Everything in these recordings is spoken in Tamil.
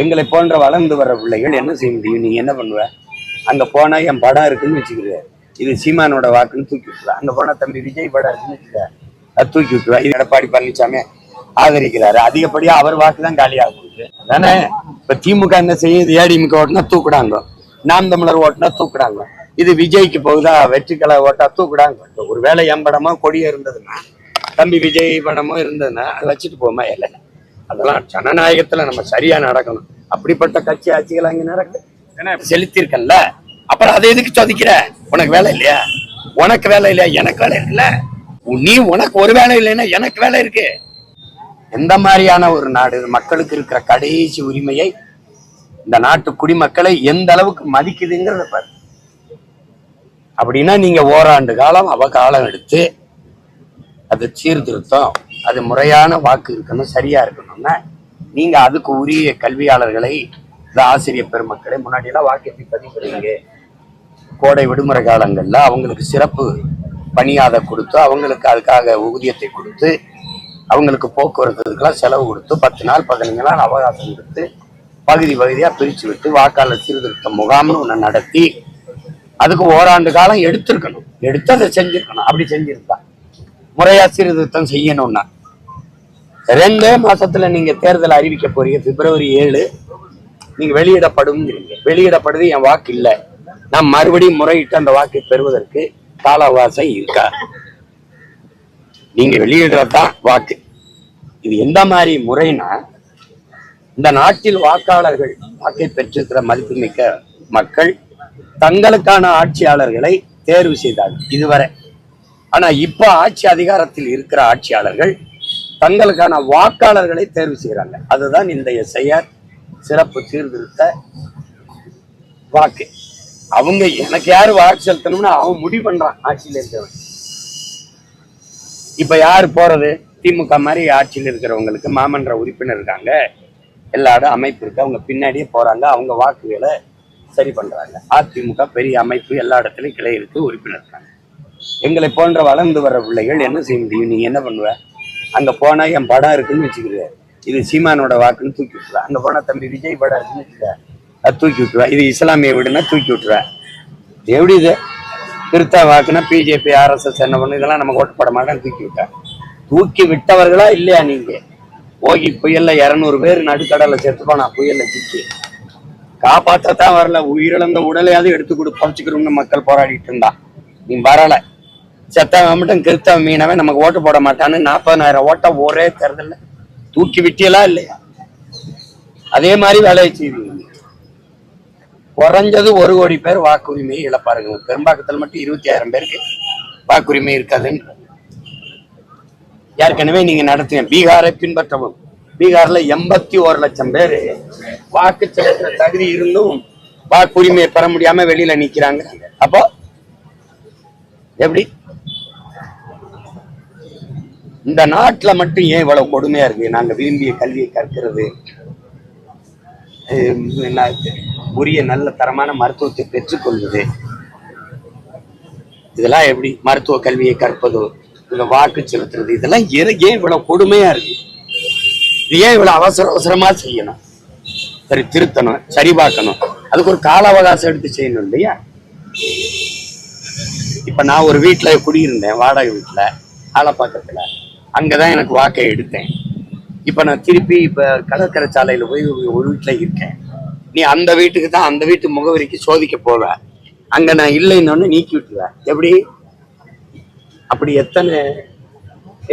எங்களை போன்ற வளர்ந்து வர பிள்ளைகள் என்ன செய்ய முடியும்? நீங்க என்ன பண்ணுவ? அங்க போனா என் படம் இருக்குன்னு வச்சுக்கிற இது சீமானோட வாக்குன்னு தூக்கி விட்டுருவா. அங்க போனா தம்பி விஜய் படம் இருக்குன்னு வச்சுக்க அது தூக்கி விட்டுருவா. இது எடப்பாடி பழனிசாமி ஆதரிக்கிறாரு. அதிகப்படியா அவர் வாக்கு தான் காலியாக போகுது தானே இப்ப திமுக என்ன செய்யுது? ஏடிமுக ஓட்டுனா தூக்குடாங்க நாம் தமிழர் ஓட்டுனா தூக்குறாங்க. இது விஜய்க்கு போகுதா? வெற்றிக்கலை ஓட்டா தூக்குடாங்க ஒருவேளை என் படமோ கொடியே இருந்ததுன்னா தம்பி விஜய் படமோ இருந்ததுன்னா வச்சுட்டு போமா இல்லை அதெல்லாம் ஜனநாயகத்துல நம்ம சரியா நடக்கணும். அப்படிப்பட்ட கட்சி ஆட்சிகள் அங்க நடக்குது ஏன்னா செலுத்திருக்கல்ல அப்புறம் அதை எதுக்கு சொதிக்கிற? உனக்கு வேலை இல்லையா? உனக்கு வேலை இல்லையா? எனக்கு வேலை உன் நீ உனக்கு ஒரு வேலை இல்லைன்னா எனக்கு வேலை இருக்கு. எந்த மாதிரியான ஒரு நாடு? மக்களுக்கு இருக்கிற கடைசி உரிமையை இந்த நாட்டு குடிமக்களை எந்த அளவுக்கு மதிக்குதுங்கிறத பாரு. அப்படின்னா நீங்க ஓராண்டு காலம் அவ காலம் எடுத்து அது சீர்திருத்தம். அது முறையான வாக்கு இருக்கணும் சரியா இருக்கணும்னா நீங்க அதுக்கு உரிய கல்வியாளர்களை இந்த ஆசிரியர் பெருமக்களை முன்னாடியெல்லாம் எல்லாம் பதிவுறீங்க பதிவு கோடை விடுமுறை காலங்களில் அவங்களுக்கு சிறப்பு பணியாத கொடுத்து அவங்களுக்கு அதுக்காக ஊதியத்தை கொடுத்து அவங்களுக்கு போக்குவரத்துக்கெல்லாம் செலவு கொடுத்து பத்து நாள் பதினஞ்சு நாள் அவகாசம் கொடுத்து பகுதி பகுதியாக பிரிச்சு விட்டு வாக்காளர் சீர்திருத்த முகாம்னு ஒன்று நடத்தி அதுக்கு ஓராண்டு காலம் எடுத்திருக்கணும். எடுத்து அதை செஞ்சுருக்கணும். அப்படி செஞ்சிருந்தா. முறையா சீர்திருத்தம் செய்யணும்னா ரெண்டே மாசத்துல நீங்க தேர்தல் அறிவிக்க போறீங்க பிப்ரவரி ஏழு நீங்க வெளியிடப்படும் வெளியிடப்படுது என் வாக்கு இல்லை. நான் மறுபடியும் முறையிட்டு அந்த வாக்கை பெறுவதற்கு கால அவகாசம் இருக்கா? நீங்க வெளியிடுறதுதான் வாக்கு. இது எந்த மாதிரி முறைனா இந்த நாட்டில் வாக்காளர்கள் வாக்கை பெற்றிருக்கிற மதிப்புமிக்க மக்கள் தங்களுக்கான ஆட்சியாளர்களை தேர்வு செய்தார்கள். இதுவரை ஆனா இப்ப ஆட்சி அதிகாரத்தில் இருக்கிற ஆட்சியாளர்கள் தங்களுக்கான வாக்காளர்களை தேர்வு செய்யறாங்க அதுதான் இந்த எஸ்ஐஆர் சிறப்பு சீர்திருத்த வாக்கு. அவங்க எனக்கு யாரு வாக்கு செலுத்தணும்னு அவன் முடிவு பண்றான் ஆட்சியில இருக்கிறவன். இப்ப யாரு போறது? திமுக மாதிரி ஆட்சியில் இருக்கிறவங்களுக்கு மாமன்ற உறுப்பினர் இருக்காங்க. எல்லாரும் அமைப்பு இருக்கு. அவங்க பின்னாடியே போறாங்க. அவங்க வாக்குகளை சரி பண்றாங்க. அதிமுக பெரிய அமைப்பு எல்லா இடத்துலயும் கிளை இருக்கு உறுப்பினர் இருக்காங்க. எங்களை போன்ற வளர்ந்து வர பிள்ளைகள் என்ன செய்ய முடியும்? நீங்க என்ன பண்ணுவ? அங்க போனா என் படம் இருக்குன்னு வச்சுக்கிற இது சீமானோட வாக்குன்னு தூக்கி விட்டுருவா. அங்க போனா தம்பி விஜய் படம் இருக்குன்னு வச்சுக்க அது தூக்கி விட்டுருவா. இது இஸ்லாமிய வீடுனா தூக்கி விட்டுருவேன் எப்படி இது? திருத்தா வாக்குனா பிஜேபி ஆர்எஸ்எஸ் என்ன பண்ணு இதெல்லாம் நம்ம ஓட்டு போட மாட்டேன் தூக்கி விட்டேன் தூக்கி விட்டவர்களா இல்லையா நீங்க? ஓகி புயல்ல இருநூறு பேர் நடுக்கடல்ல செத்து போனா புயல்ல சிக்கி காப்பாற்றத்தான் வரல. உயிரிழந்த உடலையாவது எடுத்து கொடு பறிச்சுக்கிறோம்னு மக்கள் போராடிட்டு இருந்தான் நீ வரல. செத்தவன் மட்டும் கிறித்தவன் மீனவன் நமக்கு ஓட்டு போட மாட்டான்னு நாற்பதனாயிரம் ஓட்டை ஒரே தேர்தலில் தூக்கி விட்டியெல்லாம் இல்லையா? அதே மாதிரி வேலையை செய்வீங்க. குறைஞ்சது ஒரு கோடி பேர் வாக்குரிமையை இழப்பாருங்க. பெரும்பாக்கத்தில் மட்டும் இருபத்தி ஆயிரம் பேருக்கு வாக்குரிமை இருக்காதுன்னு ஏற்கனவே நீங்க நடத்துங்க பீகாரை பின்பற்றவும். பீகார்ல எண்பத்தி ஒரு லட்சம் பேர் வாக்கு செலுத்த தகுதி இருந்தும் வாக்குரிமையை பெற முடியாம வெளியில நிக்கிறாங்க. அப்போ எப்படி? இந்த நாட்டுல மட்டும் ஏன் இவ்வளவு கொடுமையா இருக்கு? நாங்க விரும்பிய கல்வியை கற்கிறது உரிய நல்ல தரமான மருத்துவத்தை பெற்றுக்கொள்வது இதெல்லாம் எப்படி மருத்துவ கல்வியை கற்பதோ இந்த வாக்கு செலுத்துறது இதெல்லாம் ஏன் இவ்வளவு கொடுமையா இருக்கு? இது ஏன் இவ்வளவு அவசர அவசரமா செய்யணும்? சரி திருத்தணும் சரி பார்க்கணும். அதுக்கு ஒரு கால அவகாசம் எடுத்து செய்யணும் இல்லையா? இப்ப நான் ஒரு வீட்டுல குடியிருந்தேன் வாடகை வீட்டுல அங்கே அங்கதான் எனக்கு வாக்கை எடுத்தேன். இப்ப நான் திருப்பி இப்ப கடற்கரை சாலையில போய் ஒரு வீட்டில் இருக்கேன். நீ அந்த வீட்டுக்கு தான் அந்த வீட்டு முகவரிக்கு சோதிக்க போவ. அங்க நான் இல்லைன்னு நீக்கி விட்டுருவேன் எப்படி? அப்படி எத்தனை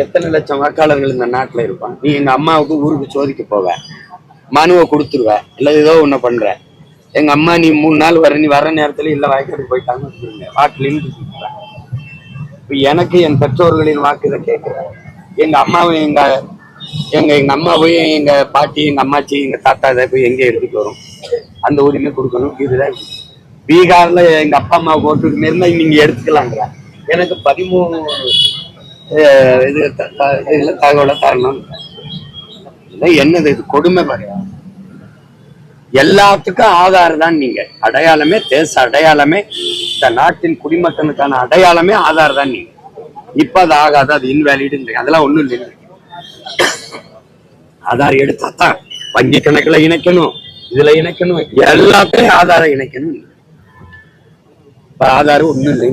எத்தனை லட்சம் வாக்காளர்கள் இந்த நாட்டுல இருப்பான் நீ எங்கள் அம்மாவுக்கு ஊருக்கு சோதிக்க போவ. மனுவை கொடுத்துருவேன் இல்ல ஏதோ ஒண்ணு பண்ற. எங்க அம்மா நீ மூணு நாள் வர நீ வர நேரத்துல இல்ல வாய்க்காடு போயிட்டாங்கன்னு வச்சுக்கோங்க. வாக்குலின்னு இப்ப எனக்கு என் பெற்றோர்களின் வாக்கு இதை கேட்கிறேன் எங்க அம்மாவும் எங்க எங்க எங்க அம்மாவையும் எங்க பாட்டி எங்க அம்மாச்சி எங்க தாத்தா இதை போய் எங்க எடுத்துட்டு வரும்? அந்த உரிமை கொடுக்கணும். இதுதான் பீகார்ல எங்க அப்பா அம்மா ஓட்டுக்கு இருந்தா நீங்க எடுத்துக்கலாங்கிற எனக்கு பதிமூணு இது த- த- தகவலை தரணும் என்னது இது கொடுமை பாரு எல்லாத்துக்கும் ஆதார் தான் நீங்க. அடையாளமே தேச அடையாளமே இந்த நாட்டின் குடிமக்களுக்கான அடையாளமே ஆதார் தான் நீங்க. இப்ப அது ஆகாது அது இன்வேலிடுங்க அதெல்லாம் ஒண்ணும் இல்லை ஆதார் எடுத்தா தான் வங்கி கணக்குல இணைக்கணும் இதுல இணைக்கணும் எல்லாத்தையும் ஆதாரம் இணைக்கணும். இப்ப ஆதாரம் ஒண்ணும் இல்லை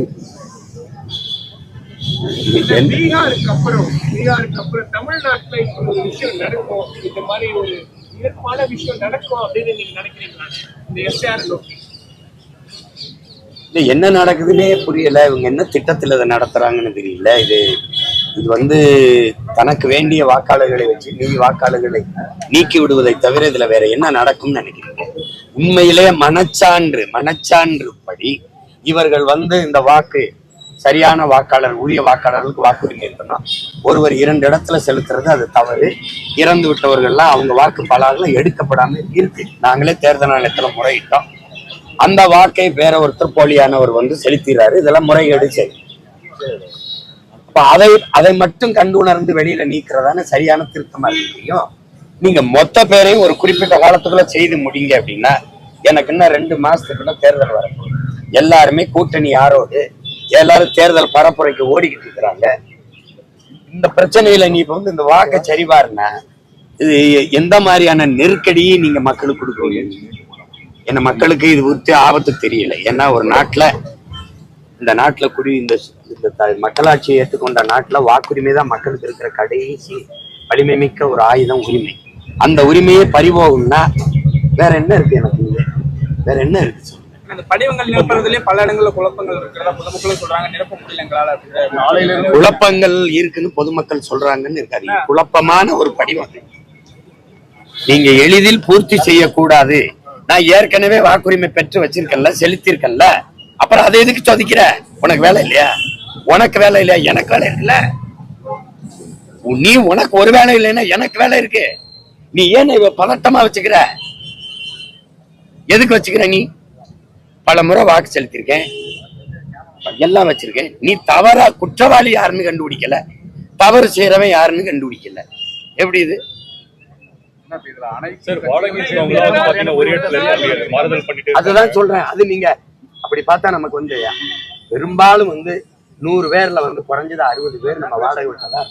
பீகாருக்கு அப்புறம் பீகாருக்கு அப்புறம் தமிழ்நாட்டுல ஒரு விஷயம் நடக்கும். இந்த மாதிரி ஒரு இயற்பான விஷயம் நடக்கும் அப்படின்னு நீங்க நினைக்கிறீங்களா? இந்த எஸ்ஆர் நோக்கி என்ன நடக்குதுன்னே புரியல. இவங்க என்ன திட்டத்தில் இதை நடத்துறாங்கன்னு தெரியல. இது இது வந்து தனக்கு வேண்டிய வாக்காளர்களை வச்சு நீ வாக்காளர்களை நீக்கி விடுவதை தவிர இதுல வேற என்ன நடக்கும்னு நினைக்கிறீங்க? உண்மையிலே மனச்சான்று மனச்சான்று படி இவர்கள் வந்து இந்த வாக்கு சரியான வாக்காளர் உரிய வாக்காளர்களுக்கு வாக்குரிமை இருக்குன்னா ஒருவர் இரண்டு இடத்துல செலுத்துறது அது தவறு. இறந்து விட்டவர்கள்லாம் அவங்க வாக்கு பலாறுல எடுக்கப்படாம இருக்கு. நாங்களே தேர்தல் ஆணையத்தில் முறையிட்டோம். அந்த வாக்கை வேற ஒருத்தர் போலியானவர் வந்து செலுத்திடுறாரு இதெல்லாம் முறைகேடு சரி. அப்ப அதை அதை மட்டும் கண்டு உணர்ந்து வெளியில நீக்கிறதான சரியான திருத்தமா இருக்கையும் முடியும்? நீங்க மொத்த பேரையும் ஒரு குறிப்பிட்ட காலத்துக்குள்ள செய்து முடிங்க அப்படின்னா எனக்கு இன்னும் ரெண்டு மாசத்துக்குள்ள தேர்தல் வரப்போகுது. எல்லாருமே கூட்டணி யாரோடு? எல்லாரும் தேர்தல் பரப்புரைக்கு ஓடிக்கிட்டு இருக்கிறாங்க. இந்த பிரச்சனையில நீ இப்ப வந்து இந்த வாக்க சரிபாருன்னா இது எந்த மாதிரியான நெருக்கடியை நீங்க மக்களுக்கு கொடுக்குறீங்க? என்ன மக்களுக்கு இது குறித்து ஆபத்து தெரியல. ஏன்னா ஒரு நாட்டுல இந்த நாட்டுல குடி இந்த இந்த மக்களாட்சியை ஏற்றுக்கொண்ட நாட்டுல வாக்குரிமை தான் மக்களுக்கு இருக்கிற கடைசி வலிமை மிக்க ஒரு ஆயுதம் உரிமை. அந்த உரிமையே பறிபோகும்னா வேற என்ன இருக்கு எனக்கு? வேற என்ன இருக்கு? அந்த படிவங்கள் நிரப்புறதுலயே பல இடங்கள்ல குழப்பங்கள் இருக்கிறதா பொதுமக்களும் சொல்றாங்க நிரப்ப முடியல எங்களால குழப்பங்கள் இருக்குன்னு பொதுமக்கள் சொல்றாங்கன்னு இருக்காது குழப்பமான ஒரு படிவம். நீங்க எளிதில் பூர்த்தி செய்யக்கூடாது. நான் ஏற்கனவே வாக்குரிமை பெற்று வச்சிருக்கேன்ல செலுத்திருக்கேன்ல அப்புறம் அதை எதுக்கு சொதிக்கிற? உனக்கு வேலை இல்லையா? உனக்கு வேலை இல்லையா? எனக்கு வேலை இருக்குல்ல. நீ உனக்கு ஒரு வேலை இல்லைன்னா எனக்கு வேலை இருக்கு. நீ ஏன் இவ பதட்டமா வச்சுக்கிற? எதுக்கு வச்சுக்கிற நீ? பல முறை வாக்கு செலுத்திருக்கேன் எல்லாம் வச்சிருக்கேன். நீ தவறா குற்றவாளி யாருன்னு கண்டுபிடிக்கல. தவறு செய்யறவன் யாருன்னு கண்டுபிடிக்கல. எப்படி இது? அதுதான் சொல்றேன். அது நீங்க அப்படி பார்த்தா நமக்கு வந்து பெரும்பாலும் வந்து நூறு பேர்ல வந்து குறைஞ்சது அறுபது பேர் நம்ம வாடகை வீட்டில் தான்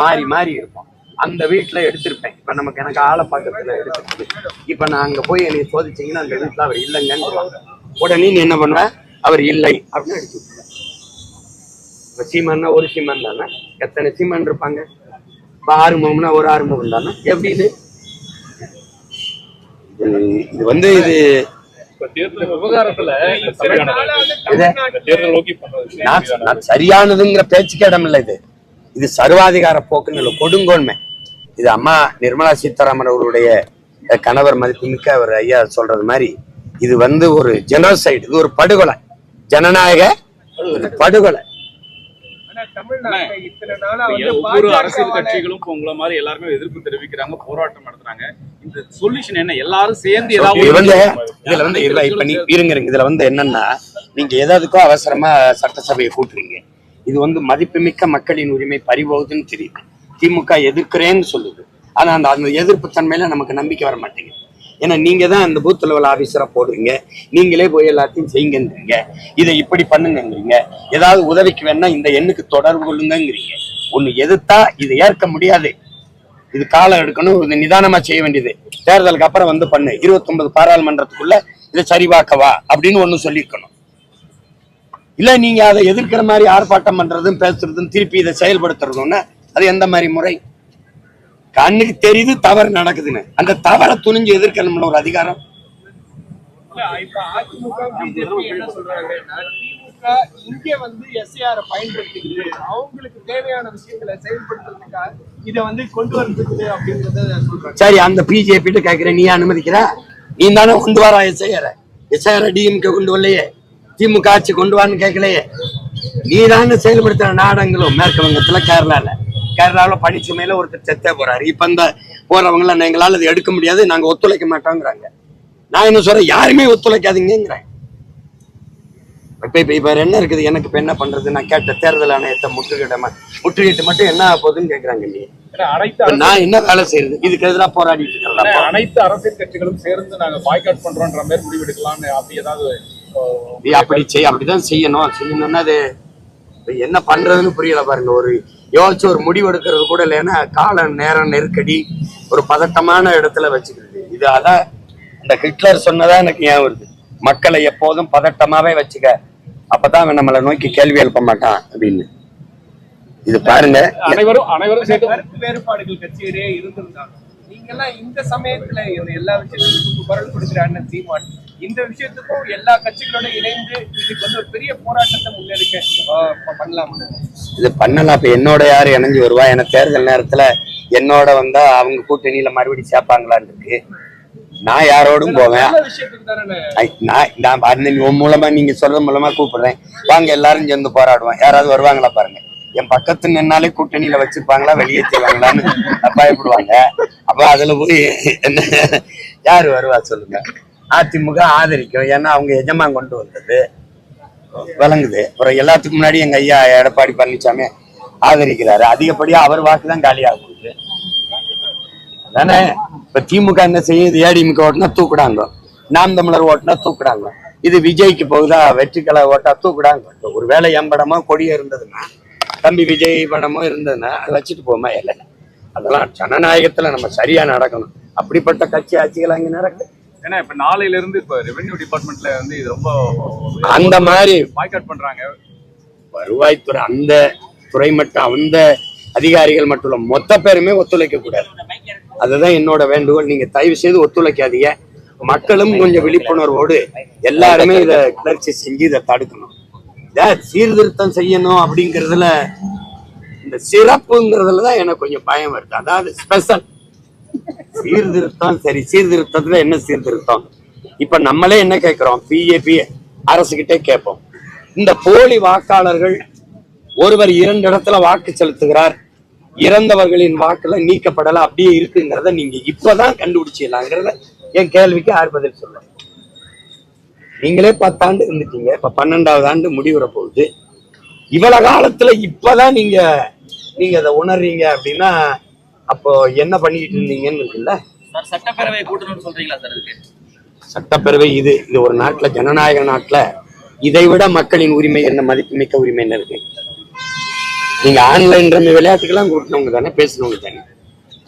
மாறி மாறி இருப்போம். அந்த வீட்டுல எடுத்திருப்பேன். இப்ப நமக்கு எனக்கு ஆளை பக்கத்துல எடுத்துருக்கு இப்ப நான் அங்க போய் என்னை சோதிச்சீங்கன்னா அந்த வீட்டுல அவர் இல்லைங்கன்னு சொல்லுவாங்க. உடனே நீ என்ன பண்ணுவ? அவர் இல்லை. அப்படின்னு அடிச்சு இப்ப சீமன்னா ஒரு சீமன் தானே? எத்தனை சீமன் இருப்பாங்க? இப்ப ஆறுமுகம்னா ஒரு ஆறுமுகம் தானே? எப்படி இது? இது- வந்து இது சரியானதுங்கிற பேச்சுக்கு இடம் இல்லை இது. இது சர்வாதிகார போக்குன்னு இல்லை கொடுங்கோன்மை. இது அம்மா நிர்மலா சீதாராமன் அவர்களுடைய அஹ், கணவர் மதிப்புமிக்க அவர் ஐயா சொல்றது மாதிரி இது வந்து ஒரு ஜெனோசைடு இது ஒரு படுகொலை. ஜனநாயக படுகொலை. ஒவ்வொரு அரசியல் கட்சிகளும் உங்களை மாதிரி எல்லாருமே எதிர்ப்பு தெரிவிக்கிறாங்க போராட்டம் நடத்துறாங்க. இந்த சொல்யூஷன் என்ன? எல்லாரும் சேர்ந்து ஏதாவது வந்து இதுல வந்து இதுல இப்ப நீ இருங்க. இதுல வந்து என்னன்னா நீங்க எதாவதுக்கோ அவசரமா சட்டசபையை கூட்டுறீங்க. இது வந்து மதிப்புமிக்க மக்களின் உரிமை பறிபோகுதுன்னு தெரியுது. திமுக எதிர்க்கிறேன்னு சொல்லுது. ஆனா அந்த அந்த எதிர்ப்பு தன்மையில நமக்கு நம்பிக்கை வர மாட்டேங்குது ஏன்னா நீங்க தான் அந்த பூத் லெவல் ஆபீசரா போடுவீங்க நீங்களே போய் எல்லாத்தையும் செய்யுங்கன்றீங்க இதை இப்படி பண்ணுங்கங்கிறீங்க. ஏதாவது உதவிக்கு வேணா இந்த எண்ணுக்கு தொடர்பு கொள்ளுங்கங்கிறீங்க. ஒண்ணு எதிர்த்தா இதை ஏற்க முடியாது. இது காலம் எடுக்கணும் இது நிதானமா செய்ய வேண்டியது. தேர்தலுக்கு அப்புறம் வந்து பண்ணு. 29 பாராளுமன்றத்துக்குள்ள இதை சரிபாக்கவா அப்படின்னு ஒண்ணு சொல்லியிருக்கணும். இல்ல நீங்க அதை எதிர்க்கிற மாதிரி ஆர்ப்பாட்டம் பண்றதும் பேசுறதும் திருப்பி இதை செயல்படுத்துறதும்னா அது எந்த மாதிரி முறை? கண்ணுக்கு தெரியுது தவறு நடக்குதுன்னு. அந்த தவறை துணிஞ்சு எதிர்க்கணும்னு ஒரு அதிகாரம். இங்க வந்து எஸ்ஏஆர் பயன்படுத்திக்கிட்டு அவங்களுக்கு தேவையான விஷயங்களை செயல்படுத்துறதுக்காக இதை வந்து கொண்டு சொல்றாங்க. சரி அந்த பிஜேபி கேட்கிறேன் நீ அனுமதிக்கிற நீ தானே கொண்டு வரா எஸ்ஐஆர் எஸ்ஐஆர் டிஎம்கே கொண்டு வரலையே. திமுக ஆட்சி கொண்டு வான்னு கேட்கலையே நீ தானே செயல்படுத்துற நாடங்களும் மேற்கு வங்கத்துல கேரளால. கேரளாவுல பனிச்சுமையில ஒருத்தர் செத்தே போறாரு. இப்ப இந்த போறவங்கள எங்களால அதை எடுக்க முடியாது நாங்க ஒத்துழைக்க மாட்டோங்கிறாங்க. நான் என்ன சொல்றேன்? யாருமே ஒத்துழைக்காதீங்கிறேன் இப்ப இப்ப இப்ப என்ன இருக்குது? எனக்கு இப்ப என்ன பண்றது? நான் கேட்ட தேர்தல் ஆணையத்தை முற்றுகிட முற்றுகிட்டு மட்டும் என்ன போகுதுன்னு கேக்குறாங்க அரசியல் நான் என்ன வேலை செய்யறது? இதுக்கு எதிராக போராடிட்டு அனைத்து அரசியல் கட்சிகளும் சேர்ந்து நாங்க பாய்காட் பண்றோம்ன்ற மாதிரி முடிவெடுக்கலாம்னு அப்படி ஏதாவது அஹ், நீ அப்படி செய் அப்படிதான் செய்யணும். செய்யணும்னா அது என்ன பண்றதுன்னு புரியல பாருங்க. ஒரு யோசிச்சு ஒரு முடிவு எடுக்கிறது கூட இல்லைன்னா கால நேரம் நெருக்கடி ஒரு பதட்டமான இடத்துல வச்சுக்கிறது. இது அதான் இந்த ஹிட்லர் சொன்னதா எனக்கு ஞாபகம் வருது. மக்களை எப்போதும் பதட்டமாவே வச்சுக்க. அப்பதான் அவன் நம்மளை நோக்கி கேள்வி எழுப்ப மாட்டான் அப்படின்னு. இது பாருங்க. அனைவரும் அனைவரும் சேர்த்து கருத்து வேறுபாடுகள் கட்சியிலே இருந்திருந்தாங்க நீங்க எல்லாம் இந்த சமயத்துல இந்த எல்லா விஷயத்துக்கும் குரல் கொடுக்கிற அண்ணன் சீமான். இந்த விஷயத்துக்கும் எல்லா கட்சிகளோட இணைந்து இதுக்கு வந்து ஒரு பெரிய போராட்டத்தை முன்னெடுக்க ஆஹ், ப- பண்ணலாம்னு இது பண்ணலாம். இப்ப என்னோட யாரு இணைஞ்சு வருவா? ஏன்னா தேர்தல் நேரத்துல என்னோட வந்தா அவங்க கூட்டணியில மறுபடியும் சேர்ப்பாங்களான்னு இருக்கு. நான் யாரோடும் போவேன். நான் உன் மூலமா நீங்க சொல்றது மூலமா கூப்பிடுறேன். வாங்க எல்லாரும் சேர்ந்து போராடுவோம். யாராவது வருவாங்களா பாருங்க. என் பக்கத்து நின்னாலே கூட்டணியில வச்சிருப்பாங்களா வெளியே செய்வாங்களான்னு பயப்படுவாங்க அப்ப அதுல போய் என்ன யாரு வருவா சொல்லுங்க. அதிமுக ஆதரிக்கும். ஏன்னா அவங்க எஜமான் கொண்டு வந்தது. விளங்குது அப்புறம் எல்லாத்துக்கும் முன்னாடி எங்க ஐயா எடப்பாடி பழனிசாமி ஆதரிக்கிறாரு. அதிகப்படியா அவர் வாக்கு தான் காலியாகுது. தானே இப்ப திமுக என்ன செய்யும் இது ஓட்டுனா தூக்குடாங்க. நாம் தமிழர் ஓட்டுனா தூக்குடாங்க. இது விஜய்க்கு போகுதா? வெற்றிக்கலை ஓட்டா தூக்குடாங்க. ஒருவேளை என் படமோ கொடியே இருந்ததுன்னா தம்பி விஜய் படமோ இருந்ததுன்னா அதை வச்சுட்டு போமா இல்லை அதெல்லாம் ஜனநாயகத்துல நம்ம சரியா நடக்கணும். அப்படிப்பட்ட கட்சி ஆட்சிகள் அங்கே நடக்குது ஏன்னா இப்ப நாளையில இருந்து இப்ப ரெவென்யூ டிபார்ட்மெண்ட்ல வந்து இது ரொம்ப அந்த மாதிரி பாய்காட் பண்றாங்க. வருவாய்த்துறை அந்த துறை மட்டும் அந்த அதிகாரிகள் மட்டும் இல்ல மொத்த பேருமே ஒத்துழைக்க கூடாது. அதுதான் என்னோட வேண்டுகோள். நீங்க தயவு செய்து ஒத்துழைக்காதீங்க. மக்களும் கொஞ்சம் விழிப்புணர்வோடு எல்லாருமே இதை கிளர்ச்சி செஞ்சு இதை தடுக்கணும். சீர்திருத்தம் செய்யணும் அப்படிங்கறதுல இந்த சிறப்புங்கிறதுல தான் எனக்கு கொஞ்சம் பயம் வருது. அதாவது ஸ்பெஷல் சீர்திருத்தம் சரி சீர்திருத்தத்துல என்ன சீர்திருத்தம்? இப்ப நம்மளே என்ன கேட்கிறோம்? பிஏபி அரசுகிட்டே கேட்போம். இந்த போலி வாக்காளர்கள் ஒருவர் இரண்டு இடத்துல வாக்கு செலுத்துகிறார். இறந்தவர்களின் வாக்குல நீக்கப்படல அப்படியே இருக்குங்கிறத நீங்க இப்பதான் கண்டுபிடிச்சிடலாங்கிறத என் கேள்விக்கு யார் பதில் சொல்ல? நீங்களே பத்தாண்டு இருந்துட்டீங்க. இப்ப பன்னெண்டாவது ஆண்டு முடிவுற போகுது இவ்வளவு காலத்துல இப்பதான் நீங்க நீங்க அதை உணர்றீங்க அப்படின்னா அப்போ என்ன பண்ணிட்டு இருந்தீங்கன்னு இருக்குல்ல சார் சட்டப்பேரவை கூட்டணும்னு சொல்றீங்களா சார் சட்டப்பேரவை இது இது ஒரு நாட்டுல ஜனநாயக நாட்டுல இதை விட மக்களின் உரிமை என்ன மதிப்புமிக்க உரிமை என்ன இருக்கு? நீங்க ஆன்லைன் ரம்மி விளையாட்டுக்கெல்லாம் கூட்டினவங்க தானே பேசினவங்க தானே.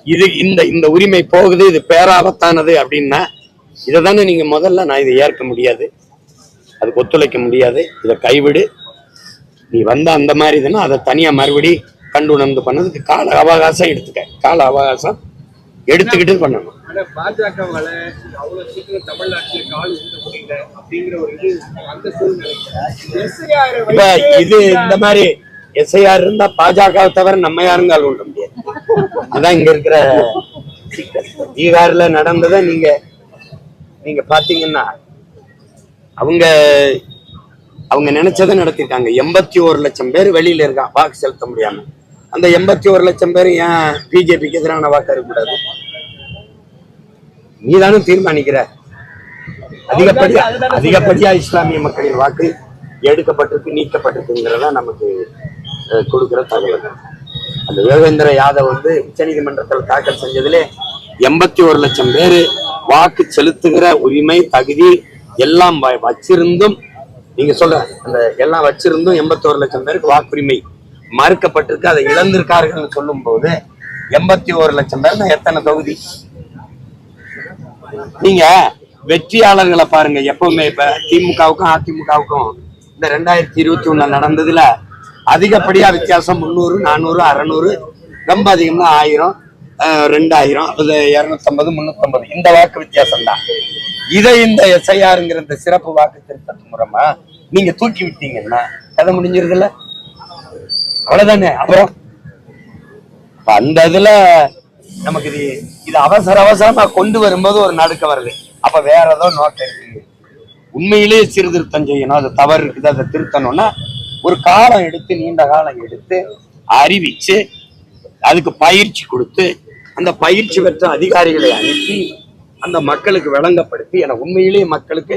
இது இந்த இந்த உரிமை போகுது இது பேராபத்தானது அப்படின்னா இதை தானே நீங்க முதல்ல நான் இதை ஏற்க முடியாது. அதுக்கு ஒத்துழைக்க முடியாது. இதை கைவிடு. நீ வந்த அந்த மாதிரி இதுன்னா அதை தனியா மறுபடி கண்டு உணர்ந்து பண்ணதுக்கு கால அவகாசம் எடுத்துக்க கால அவகாசம் எடுத்துக்கிட்டு பண்ணணும். இப்ப இது இந்த மாதிரி எஸ்ஐஆர் இருந்தா பாஜக தவிர நம்ம யாரும் கால் ஊன்ற முடியாது. அதான் இங்க இருக்கிற. பீகார்ல நடந்ததை நீங்க நீங்க பாத்தீங்கன்னா அவங்க அவங்க நினைச்சதை நடத்திருக்காங்க. எண்பத்தி ஒரு லட்சம் பேர் வெளியில இருக்கான் வாக்கு செலுத்த முடியாம. அந்த எண்பத்தி ஒரு லட்சம் பேர் ஏன் பிஜேபிக்கு எதிரான வாக்கு இருக்கக்கூடாது நீதானும் தீர்மானிக்கிற. அதிகப்படியா அதிகப்படியா இஸ்லாமிய மக்களின் வாக்கு எடுக்கப்பட்டிருக்கு நீக்கப்பட்டிருக்குங்கிறத நமக்கு கொடுக்கிற தகவல் அந்த யோகேந்திர யாதவ் வந்து உச்சநீதிமன்றத்தில் தாக்கல் செஞ்சதுல எண்பத்தி ஒரு லட்சம் பேரு வாக்கு செலுத்துகிற உரிமை தகுதி எல்லாம் வ- வச்சிருந்தும் நீங்க சொல்ற அந்த எல்லாம் வச்சிருந்தும் எண்பத்தி ஒரு லட்சம் பேருக்கு வாக்குரிமை மறுக்கப்பட்டிருக்கு அதை இழந்திருக்கார்கள் சொல்லும் போது எண்பத்தி ஒரு லட்சம் பேர் எத்தனை தொகுதி? நீங்க வெற்றியாளர்களை பாருங்க எப்பவுமே இப்ப திமுகவுக்கும் அதிமுகவுக்கும். இந்த ரெண்டாயிரத்தி இருபத்தி ஒண்ணுல நடந்ததுல அதிகப்படியா வித்தியாசம் முந்நூறு நானூறு அறநூறு ரொம்ப அதிகம்னா ஆயிரம் ரெண்டாயிரம் அது இருநூத்தம்பது முன்னூத்தம்பது. இந்த வாக்கு வித்தியாசம் தான் இதை இந்த எஸ்ஐஆருங்கிற இந்த சிறப்பு வாக்கு திருத்தத்து மூலமா நீங்க தூக்கி விட்டீங்கன்னா கதை முடிஞ்சிருதுல்ல? அவ்வளவுதானே? அப்புறம்? அப்ப அந்த இதுல நமக்கு இது இது அவசர அவசரமா கொண்டு வரும்போது ஒரு நடுக்க வருது. அப்ப வேற ஏதோ நோக்கம் இருக்கு. உண்மையிலேயே சீர்திருத்தம் செய்யணும். அது தவறு இருக்குது. அதை திருத்தணும்னா ஒரு காலம் எடுத்து நீண்ட காலம் எடுத்து அறிவிச்சு அதுக்கு பயிற்சி கொடுத்து அந்த பயிற்சி பெற்ற அதிகாரிகளை அனுப்பி அந்த மக்களுக்கு விளங்கப்படுத்தி என உண்மையிலேயே மக்களுக்கு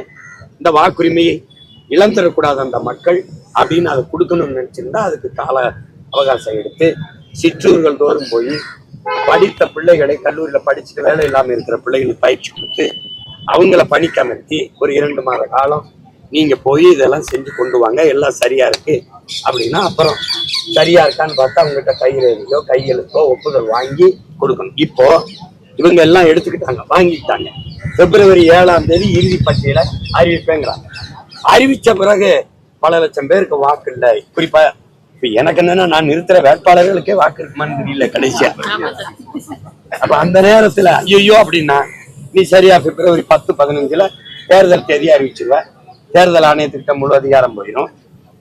இந்த வாக்குரிமையை இழந்துடக்கூடாது அந்த மக்கள் அப்படின்னு அதை கொடுக்கணும்னு நினைச்சிருந்தா அதுக்கு கால அவகாசம் எடுத்து சிற்றூர்கள் தோறும் போய் படித்த பிள்ளைகளை கல்லூரியில் படிச்சுட்டு வேலை இல்லாமல் இருக்கிற பிள்ளைகளுக்கு பயிற்சி கொடுத்து அவங்கள பணிக்கு அமர்த்தி ஒரு இரண்டு மாத காலம் நீங்கள் போய் இதெல்லாம் செஞ்சு கொண்டு வாங்க எல்லாம் சரியாக இருக்குது அப்படின்னா அப்புறம் சரியாக இருக்கான்னு பார்த்தா அவங்ககிட்ட கைரேகையோ கையெழுத்தோ ஒப்புதல் வாங்கி கொடுக்கணும். இப்போ இவங்க எல்லாம் எடுத்துக்கிட்டாங்க வாங்கிக்கிட்டாங்க. பிப்ரவரி ஏழாம் தேதி இறுதி பட்டியலை அறிவிப்பேங்கிறாங்க. அறிவிச்ச பிறகு பல லட்சம் பேருக்கு வாக்கு இல்லை. குறிப்பா இப்ப எனக்கு என்னன்னா நான் நிறுத்துற வேட்பாளர்களுக்கே வாக்கு இருக்குமான்னு தெரியல கடைசியா. அப்ப அந்த நேரத்துல ஐயோ அப்படின்னா நீ சரியா பிப்ரவரி பத்து பதினஞ்சுல தேர்தல் தேதி அறிவிச்சிருவ. தேர்தல் ஆணையத்திட்ட முழு அதிகாரம் போயிடும்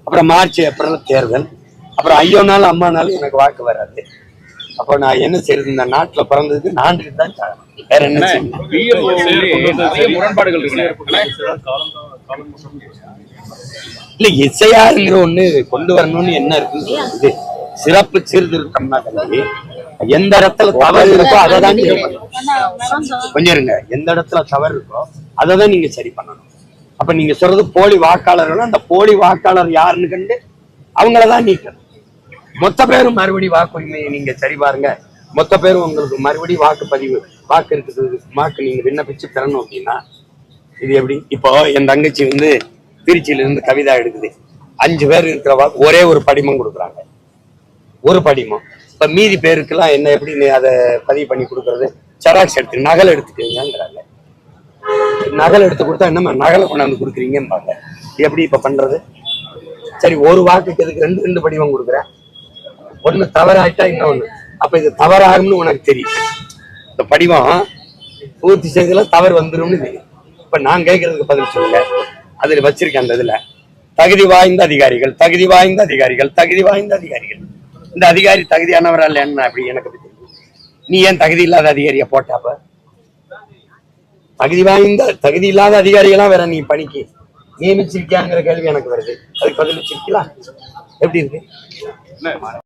அப்புறம் மார்ச் ஏப்ரல் தேர்தல். அப்புறம் ஐயோ நாள் அம்மா நாள் எனக்கு வாக்கு வராது. அப்போ நான் என்ன செய்யறது? இந்த நாட்டுல பிறந்ததுக்கு நான்கு தான் வேற என்ன முரண்பாடுகள் இல்ல எஸ்ஐஆர்ங்கிற ஒண்ணு கொண்டு வரணும்னு என்ன இருக்குன்னு சிறப்பு சீர்திருத்தம்னா எந்த இடத்துல தவறு இருக்கோ அதை தான் சரி பண்ணணும். கொஞ்சம் இருங்க. எந்த இடத்துல தவறு இருக்கோ அதை தான் நீங்க சரி பண்ணணும். அப்ப நீங்க சொல்றது போலி வாக்காளர்கள் அந்த போலி வாக்காளர் யாருன்னு கண்டு அவங்களதான் நீக்கணும். மொத்த பேரும் மறுபடி வாக்குரிமையை நீங்க சரி பாருங்க. மொத்த பேரும் உங்களுக்கு மறுபடி வாக்குப்பதிவு வாக்கு இருக்குது வாக்கு நீங்க விண்ணப்பிச்சு பெறணும் அப்படின்னா இது எப்படி? இப்போ என் தங்கச்சி வந்து திருச்சியில இருந்து கவிதா எடுக்குது. அஞ்சு பேர் இருக்கிறவா ஒரே ஒரு படிமம் கொடுக்குறாங்க. ஒரு படிமம். இப்ப மீதி பேருக்கெல்லாம் என்ன எப்படி நீ அதை பதிவு பண்ணி கொடுக்கறது? செராக்ஸ் எடுத்து நகல் எடுத்துக்கிறீங்கிறாங்க நகல் எடுத்து கொடுத்தா என்னம்மா நகலை கொண்டாந்து கொடுக்குறீங்கம்பாங்க. எப்படி இப்ப பண்றது? சரி ஒரு வாக்குக்கு எதுக்கு ரெண்டு ரெண்டு படிவம் கொடுக்குறேன். ஒண்ணு தவறாயிட்டா இன்னொன்னு. அப்ப இது தவறாகும்னு உனக்கு தெரியும். இந்த படிவம் பூர்த்தி செய்ததுல தவறு வந்துரும்னு தெரியும். இப்ப நான் கேட்கறதுக்கு பதில் சொல்லுங்க அதுல வச்சிருக்கேன் அந்த இதுல. தகுதி வாய்ந்த அதிகாரிகள் தகுதி வாய்ந்த அதிகாரிகள் தகுதி வாய்ந்த அதிகாரிகள். இந்த அதிகாரி தகுதியானவரா இல்லைன்னு அப்படி எனக்கு தெரியும். நீ ஏன் தகுதி இல்லாத அதிகாரியை போட்டாப்ப தகுதி வாய்ந்த தகுதி இல்லாத அதிகாரிகளாம் வேற நீ பணிக்கு நியமிச்சிருக்கியாங்கிற கேள்வி எனக்கு வருது. அதுக்கு பதில் வச்சிருக்கீங்களா எப்படி இருக்கு?